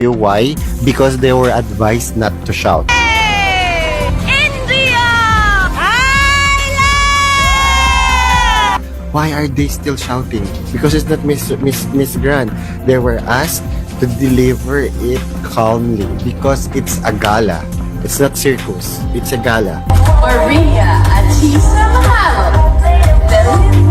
you why? Because they were advised not to shout. India! Why are they still shouting? Because it's not Miss Miss Miss Grand. They were asked to deliver it calmly because it's a gala. It's not circus. It's a gala. Maria Atisa Mahalo.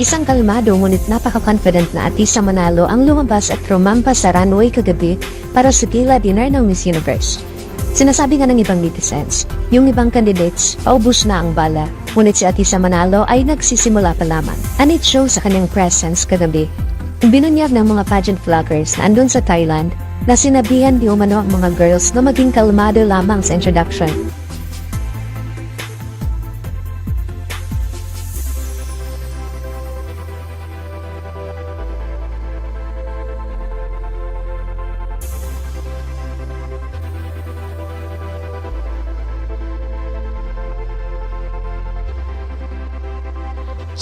Isang kalmado ngunit napaka-confident na Atisa Manalo ang lumabas at rumampa sa runway kagabi para sa gala dinner ng Miss Universe. Sinasabi nga ng ibang netizens, yung ibang candidates, paubos na ang bala, ngunit si Atisa Manalo ay nagsisimula pa lamang. And it shows sa kanyang presence kagabi. Binunyag ng mga pageant vloggers na andun sa Thailand na sinabihan di umano ang mga girls na maging kalmado lamang sa introduction.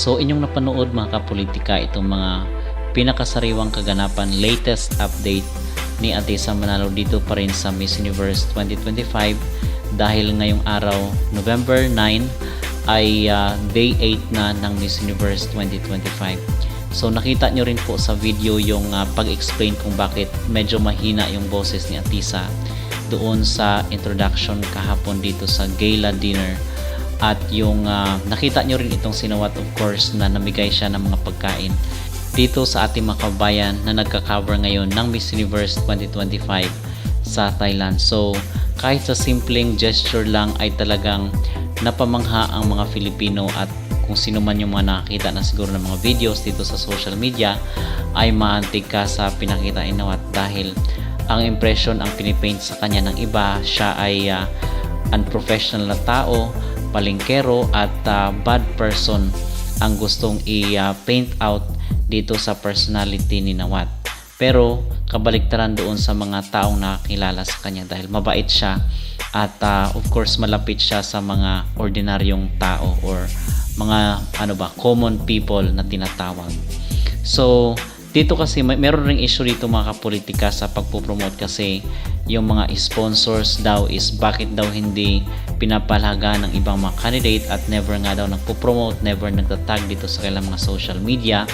So inyong napanood mga kapolitika itong mga pinakasariwang kaganapan, latest update ni Atisa Manalo dito pa rin sa Miss Universe 2025 dahil ngayong araw November 9 ay ah, day 8 na ng Miss Universe 2025. So nakita nyo rin po sa video yung ah, pag-explain kung bakit medyo mahina yung boses ni Atisa doon sa introduction kahapon dito sa gala dinner at yung ah, nakita nyo rin itong sinawat of course na namigay siya ng mga pagkain dito sa ating mga kabayan na nagka-cover ngayon ng Miss Universe 2025 sa Thailand. So kahit sa simpleng gesture lang ay talagang napamangha ang mga Filipino at kung sino man yung mga nakakita na siguro ng mga videos dito sa social media ay maantig ka sa pinakita ni Nawat dahil ang impression ang pinipaint sa kanya ng iba siya ay ah, unprofessional na tao palingkero at ah, bad person ang gustong i-paint out dito sa personality ni Nawat. Pero kabaliktaran doon sa mga taong nakakilala sa kanya dahil mabait siya at ah, of course malapit siya sa mga ordinaryong tao or mga ano ba common people na tinatawag. So dito kasi may, meron ring issue dito mga kapolitika sa pagpo-promote kasi yung mga sponsors daw is bakit daw hindi pinapalaga ng ibang mga candidate at never nga daw nagpo-promote, never nagtatag dito sa kailang mga social media.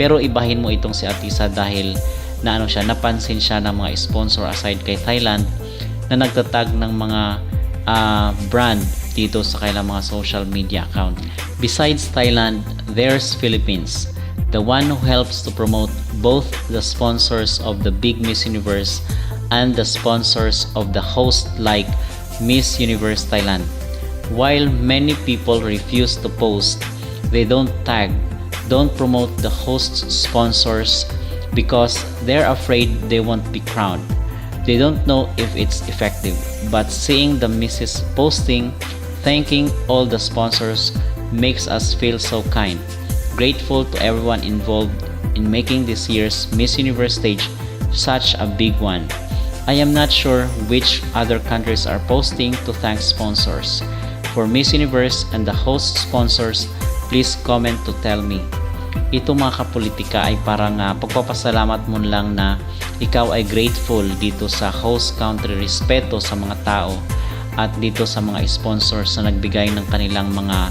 Pero ibahin mo itong si Atisa dahil na ano siya, napansin siya ng mga sponsor aside kay Thailand na nagtatag ng mga ah, brand dito sa kailang mga social media account. Besides Thailand, there's Philippines the one who helps to promote both the sponsors of the Big Miss Universe and the sponsors of the host like Miss Universe Thailand. While many people refuse to post, they don't tag, don't promote the host sponsors because they're afraid they won't be crowned. They don't know if it's effective, but seeing the misses posting, thanking all the sponsors makes us feel so kind grateful to everyone involved in making this year's Miss Universe stage such a big one. I am not sure which other countries are posting to thank sponsors. For Miss Universe and the host sponsors, please comment to tell me. Ito mga kapolitika ay parang uh, pagpapasalamat mo lang na ikaw ay grateful dito sa host country respeto sa mga tao at dito sa mga sponsors na nagbigay ng kanilang mga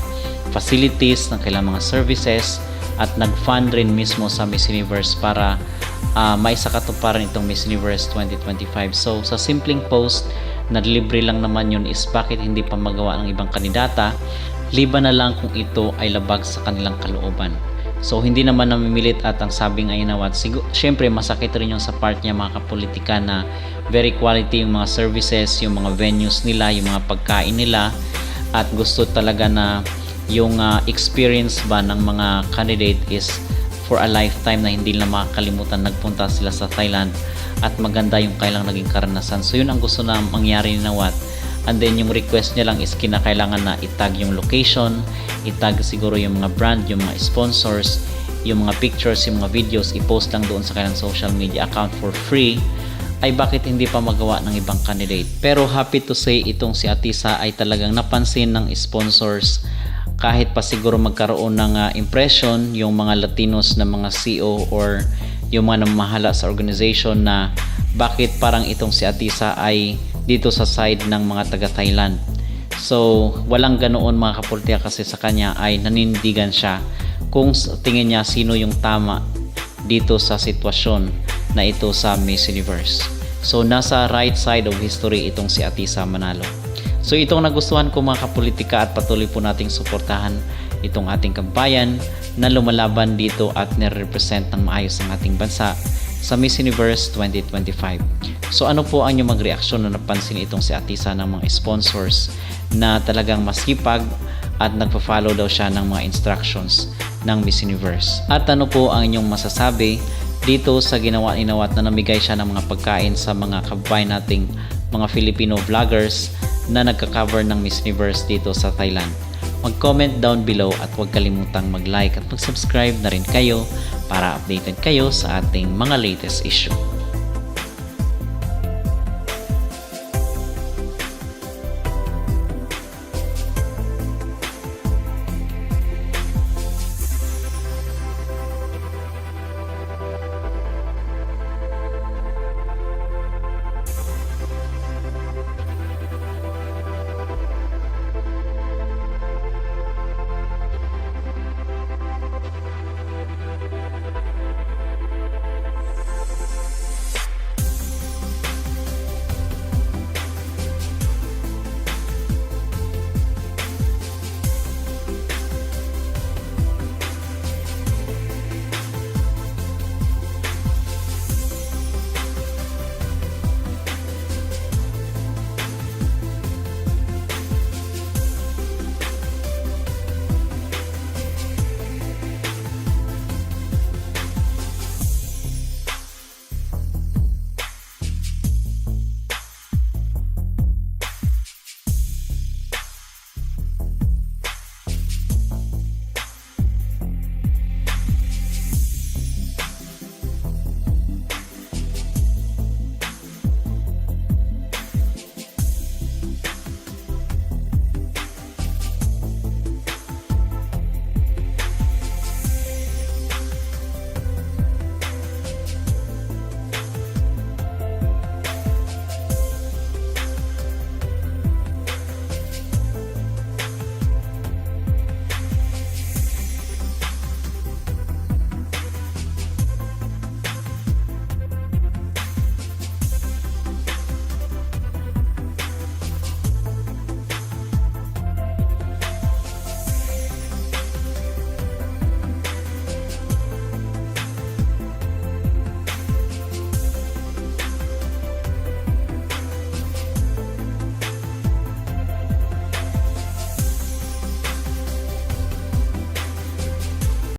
facilities, ng kailang mga services at nag-fund rin mismo sa Miss Universe para uh, may sakatuparan itong Miss Universe 2025. So sa simpleng post na libre lang naman yun is bakit hindi pa magawa ng ibang kandidata liban na lang kung ito ay labag sa kanilang kalooban. So hindi naman namimilit at ang sabing ay nawat. Sigur, syempre masakit rin yung sa part niya mga kapolitika na very quality yung mga services, yung mga venues nila, yung mga pagkain nila at gusto talaga na yung uh, experience ba ng mga candidate is for a lifetime na hindi na makakalimutan nagpunta sila sa Thailand at maganda yung kailang naging karanasan. So yun ang gusto na mangyari ni Nawat. And then yung request niya lang is kinakailangan na itag yung location, itag siguro yung mga brand, yung mga sponsors, yung mga pictures, yung mga videos, i-post lang doon sa kanilang social media account for free ay bakit hindi pa magawa ng ibang candidate. Pero happy to say itong si Atisa ay talagang napansin ng sponsors kahit pa siguro magkaroon ng uh, impression yung mga Latinos na mga CEO or yung mga namahala sa organization na bakit parang itong si Atisa ay dito sa side ng mga taga Thailand. So, walang ganoon mga kapolitika kasi sa kanya ay nanindigan siya kung tingin niya sino yung tama dito sa sitwasyon na ito sa Miss Universe. So, nasa right side of history itong si Atisa Manalo. So, itong nagustuhan ko mga kapolitika at patuloy po nating suportahan itong ating kabayan na lumalaban dito at nire-represent ng maayos ang ating bansa sa Miss Universe 2025. So ano po ang inyong magreaksyon na napansin itong si Atisa ng mga sponsors na talagang masipag at nagpa-follow daw siya ng mga instructions ng Miss Universe. At ano po ang inyong masasabi dito sa ginawa inawat na namigay siya ng mga pagkain sa mga kababayan nating mga Filipino vloggers na nagka-cover ng Miss Universe dito sa Thailand. Mag-comment down below at huwag kalimutang mag-like at mag-subscribe na rin kayo para updated kayo sa ating mga latest issue.